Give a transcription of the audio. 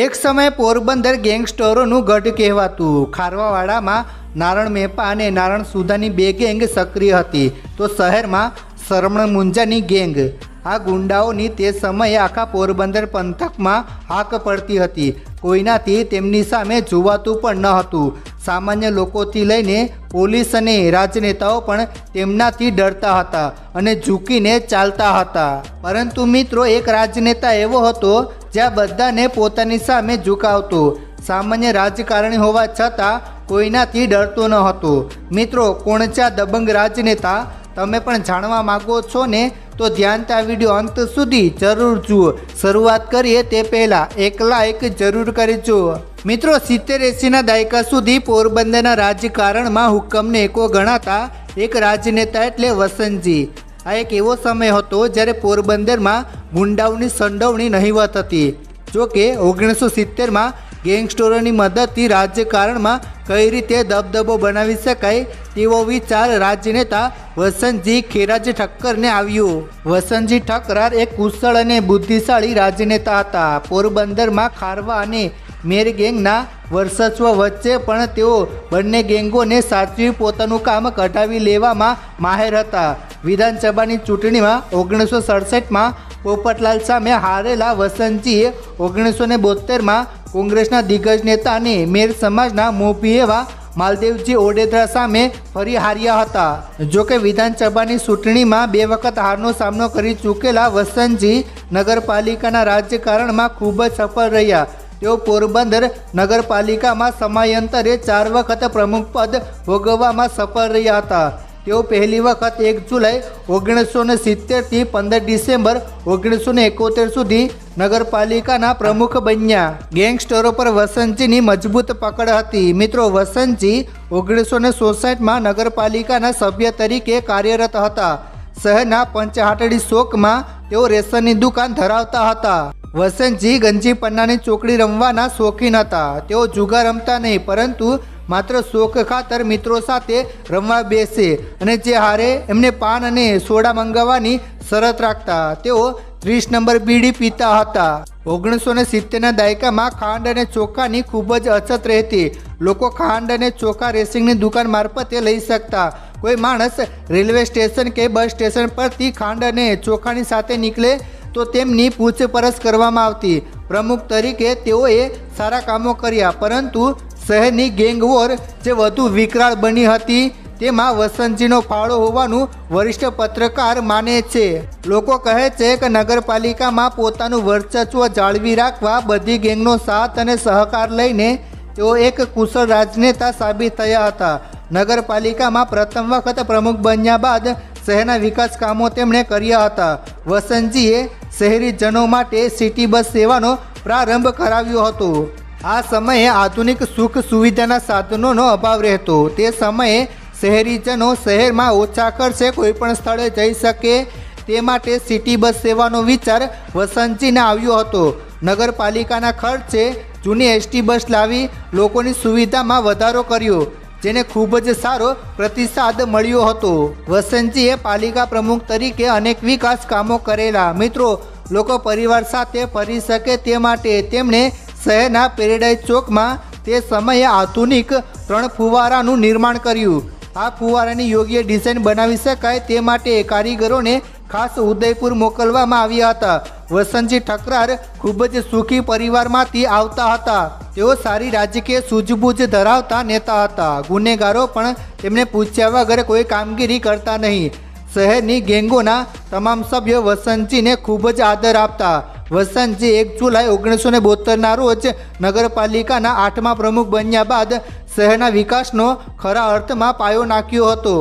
એક સમયે પોરબંદર ગેંગસ્ટરોનું ગઢ કહેવાતું. ખારવાવાડામાં નારણ મેપા અને નારણ સુધાની બે ગેંગ સક્રિય હતી. તો શહેરમાં શરમણ મુંજાની ગેંગ. આ ગુંડાઓની તે સમયે આખા પોરબંદર પંથકમાં હાક પડતી હતી. કોઈનાથી તેમની સામે જોવાતું પણ ન હતું. સામાન્ય લોકોથી લઈને પોલીસ અને રાજનેતાઓ પણ તેમનાથી ડરતા હતા અને ઝૂકીને ચાલતા હતા. પરંતુ મિત્રો, એક રાજનેતા એવો હતો જ્યાં બધાને પોતાની સામે ઝુકાવતો. સામાન્ય રાજકારણી હોવા છતાં કોઈનાથી ડરતો ન હતો. મિત્રો, કોણચા દબંગ રાજનેતા, તમે પણ જાણવા માગો છો ને? તો ધ્યાનથી આ વીડિયો અંત સુધી જરૂર જુઓ. શરૂઆત કરીએ તે પહેલાં. એક લાઈક જરૂર કરજો. મિત્રો, સિત્તેર એંસીના દાયકા સુધી પોરબંદરના રાજકારણમાં હુકમને એકો ગણાતા એક રાજનેતા એટલે વસંતજી. આ એક એવો સમય હતો જ્યારે પોરબંદરમાં ગુંડાઓની સંડોવણી નહીવત હતી. જો કે ઓગણીસો સિત્તેરમાં ગેંગસ્ટરોની મદદથી રાજકારણમાં કઈ રીતે દબદબો બનાવી શકાય તેવો વિચાર રાજનેતા વસંતજી ખેરાજી ઠક્કરને આવ્યો. વસંતજી ઠક્કરાર એક કુશળ અને બુદ્ધિશાળી રાજનેતા હતા. પોરબંદરમાં ખારવા અને મેર ગેંગના વર્ચસ્વ વચ્ચે પણ તેઓ બંને ગેંગોને સાચવી પોતાનું કામ કઢાવી લેવામાં માહેર હતા. વિધાનસભાની ચૂંટણીમાં ઓગણીસો સડસઠમાં પોપટલાલ સામે હારેલા વસંતજીએ ઓગણીસો ને બોતેરમાં કોંગ્રેસના દિગ્ગજ નેતા અને મેર સમાજના મોપી એવા માલદેવજી ઓડેદરા સામે ફરી હાર્યા હતા. જોકે વિધાનસભાની ચૂંટણીમાં બે વખત હારનો સામનો કરી ચૂકેલા વસંતજી નગરપાલિકાના રાજકારણમાં ખૂબ જ સફળ રહ્યા. તેઓ પોરબંદર નગરપાલિકામાં સમયાંતરે ચાર વખત પ્રમુખ પદ ભોગવવામાં સફળ રહ્યા હતા. તેઓ પહેલી વખત એક જુલાઈ ઓગણીસો ને સિત્તેરથી પંદર ડિસેમ્બર ઓગણીસો ને એકોતેર સુધી નગરપાલિકાના પ્રમુખ બન્યા. ગેંગસ્ટરો પર વસંતજીની મજબૂત પકડ હતી. મિત્રો, વસંતજી ઓગણીસો ને સોસાઠમાં નગરપાલિકાના સભ્ય તરીકે કાર્યરત હતા. શહેરના પંચહાટડી શોકમાં તેઓ રેશનની દુકાન ધરાવતા હતા. વસંતજી ગંજી પન્નાની ચોકડી રમવાના શોખીન હતા. તેઓ જુગાર રમતા નહીં, પરંતુ માત્ર શોખ ખાતર મિત્રો સાથે રમવા બેસે અને જે હારે એમને પાન અને સોડા મંગાવવાની શરત રાખતા તેઓ ત્રીસ નંબર બીડી પીતા હતા. ઓગણીસો ને સિત્તેરના દાયકામાં ખાંડ અને ચોખાની ખૂબ જ અછત રહેતી. લોકો ખાંડ અને ચોખા રેસિંગની દુકાન મારફતે લઈ શકતા. કોઈ માણસ રેલવે સ્ટેશન કે બસ સ્ટેશન પરથી ખાંડ અને ચોખાની સાથે નીકળે તો તેમની પૂછપરછ કરવામાં આવતી. પ્રમુખ તરીકે તેઓએ સારા કામો કર્યા, પરંતુ શહેરની ગેંગ વોર જે વધુ વિકરાળ બની હતી, તેમાં વસંતજીનો ફાળો હોવાનું વરિષ્ઠ પત્રકાર માને છે. લોકો કહે છે કે નગરપાલિકામાં પોતાનું વર્ચસ્વ જાળવી રાખવા બધી ગેંગનો સાથ અને સહકાર લઈને તેઓ એક કુશળ રાજનેતા સાબિત થયા હતા. નગરપાલિકામાં પ્રથમ વખત પ્રમુખ બન્યા બાદ શહેરના વિકાસ કામો તેમણે કર્યા હતા. વસંતજીએ શહેરીજનો માટે સિટી બસ સેવાનો પ્રારંભ કરાવ્યો હતો. આ સમયે આધુનિક સુખ સુવિધાના સાધનોનો અભાવ રહેતો. તે સમયે શહેરીજનો શહેરમાં ઓછા ખર્ચે કોઈપણ સ્થળે જઈ શકે. તે માટે સિટી બસ સેવાનો વિચાર વસંતજીને આવ્યો હતો. નગરપાલિકાના ખર્ચે જૂની એસટી બસ લાવી લોકોની સુવિધામાં વધારો કર્યો, જેને ખૂબ જ સારો પ્રતિસાદ મળ્યો હતો. વસંતજીએ પાલિકા પ્રમુખ તરીકે અનેક વિકાસ કામો કરેલા. મિત્રો, લોકો પરિવાર સાથે ફરી શકે તે માટે તેમણે શહેરના પેરેડાઇઝ ચોકમાં તે સમયે આધુનિક ત્રણ ફુવારાનું નિર્માણ કર્યું. આ ફુવારાની યોગ્ય ડિઝાઇન બનાવી શકાય તે માટે કારીગરોને ખાસ ઉદયપુર મોકલવામાં આવ્યા હતા. વસંતજી ઠકરાર ખૂબ જ સુખી પરિવારમાંથી આવતા હતા. તેઓ સારી રાજકીય સૂઝબૂઝ ધરાવતા નેતા હતા. ગુનેગારો પણ તેમને પૂછ્યા વગર કોઈ કામગીરી કરતા નહીં. શહેરની ગેંગોના તમામ સભ્યો વસંતજીને ખૂબ જ આદર આપતા. વસંતજી એક જુલાઈ ઓગણીસો ને બોતેરના રોજ નગરપાલિકાના આઠમા પ્રમુખ બન્યા બાદ શહેરના વિકાસનો ખરા અર્થમાં પાયો નાખ્યો હતો.